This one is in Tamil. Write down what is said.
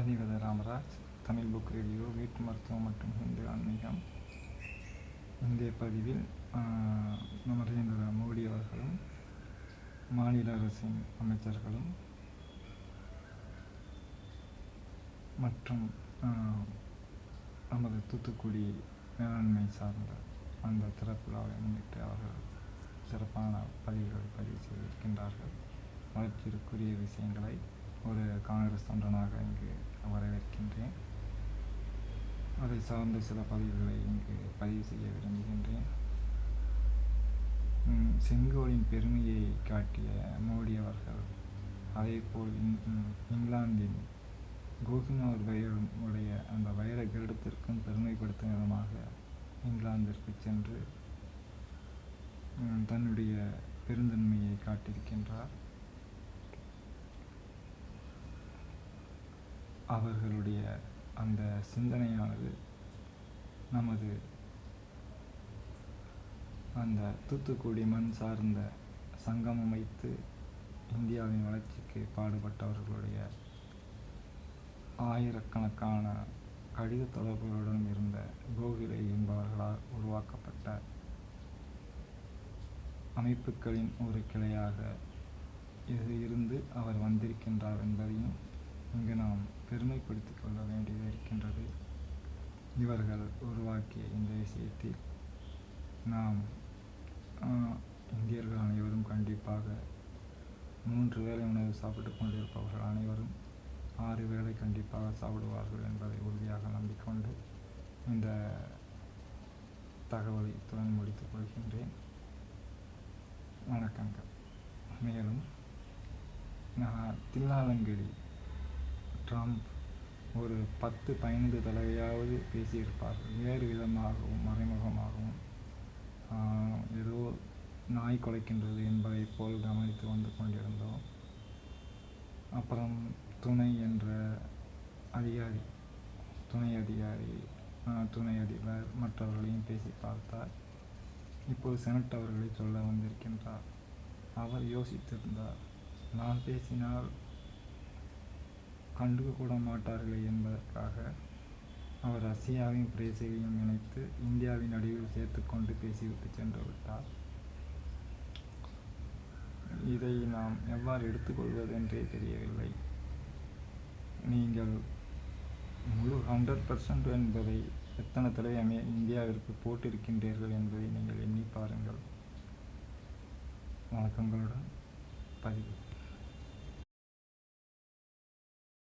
பதிவத ராமராஜ் தமிழ் புக் ரேடியோ வீட்டு மருத்துவம் மற்றும் ஹிந்து ஆன்மீகம். இந்திய பதிவில் நரேந்திர மோடி அவர்களும் மாநில அரசின் அமைச்சர்களும் மற்றும் நமது தூத்துக்குடி மேலாண்மை சார்ந்த அந்த திறப்பிழாவை முன்னிட்டு அவர்கள் சிறப்பான பதிவுகளை பதிவு செய்திருக்கின்றார்கள். வளர்ச்சிக்குரிய விஷயங்களை ஒரு காங்கிரஸ் தொண்டனாக இங்கு வரவேற்கின்றேன். அதை சார்ந்த சில பதிவுகளை இங்கு பதிவு செய்ய விரும்புகின்றேன். செங்கோலின் பெருமையை காட்டிய மோடி அவர்கள் அதேபோல் இங்- இங்கிலாந்தின் கோகுமார் வைரம் உடைய அந்த வைர கிரீடத்திற்கும் பெருமைப்படுத்தும் விதமாக இங்கிலாந்திற்கு சென்று தன்னுடைய பெருந்தன்மையை காட்டியிருக்கின்றார். அவர்களுடைய அந்த சிந்தனையானது நமது அந்த தூத்துக்குடி மண் சார்ந்த சங்கம் அமைத்து இந்தியாவின் வளர்ச்சிக்கு பாடுபட்டவர்களுடைய ஆயிரக்கணக்கான கடித தொடர்புகளுடன் இருந்த கோகிலை என்பவர்களால் உருவாக்கப்பட்ட அமைப்புகளின் ஒரு கிளையாக இது இருந்து அவர் வந்திருக்கின்றார் என்பதையும் பெருமைப்படுத்திக் கொள்ள வேண்டியது இருக்கின்றது இவர்கள் உருவாக்கிய இந்த விஷயத்தில் நாம் இந்தியர்கள் அனைவரும் கண்டிப்பாக மூன்று வேளை உணவு சாப்பிட்டு கொண்டிருப்பவர்கள் அனைவரும் ஆறு வேளை கண்டிப்பாக சாப்பிடுவார்கள் என்பதை உறுதியாக நம்பிக்கொண்டு இந்த தகவலை இத்துடன் முடித்துக் கொள்கின்றேன். வணக்கங்கள். மேலும் நான் தில்லாலங்கடி ட்ரம்ப் ஒரு பத்து பதினைந்து தடவையாவது பேசியிருப்பார்கள் வேறு விதமாகவும் மறைமுகமாகவும் ஏதோ நாய் குலைக்கின்றது என்பதைப் போல் கவனித்து வந்து கொண்டிருந்தோம். அப்புறம் துணை என்ற அதிகாரி துணை அதிகாரி துணை அதிபர் மற்றவர்களையும் பேசி பார்த்தார். இப்போது செனட் அவர்களை சொல்ல வந்திருக்கின்றார். அவர் யோசித்திருந்தார். நான் பேசினால் கண்டுக்க கூட மாட்டார்களே என்பதற்காக அவர் ரஷ்யாவையும் பிரேசிலையும் இணைத்து இந்தியாவின் நடுவில் சேர்த்துக்கொண்டு பேசிவிட்டு சென்று விட்டார் இதை நாம் எவ்வாறு எடுத்துக்கொள்வது என்றே தெரியவில்லை. நீங்கள் முழு ஹண்ட்ரட் பர்சன்ட் என்பதை எத்தனை தடவை அமே இந்தியாவிற்கு போட்டிருக்கின்றீர்கள் என்பதை நீங்கள் எண்ணி பாருங்கள். வணக்கங்களுடன் பதிவு.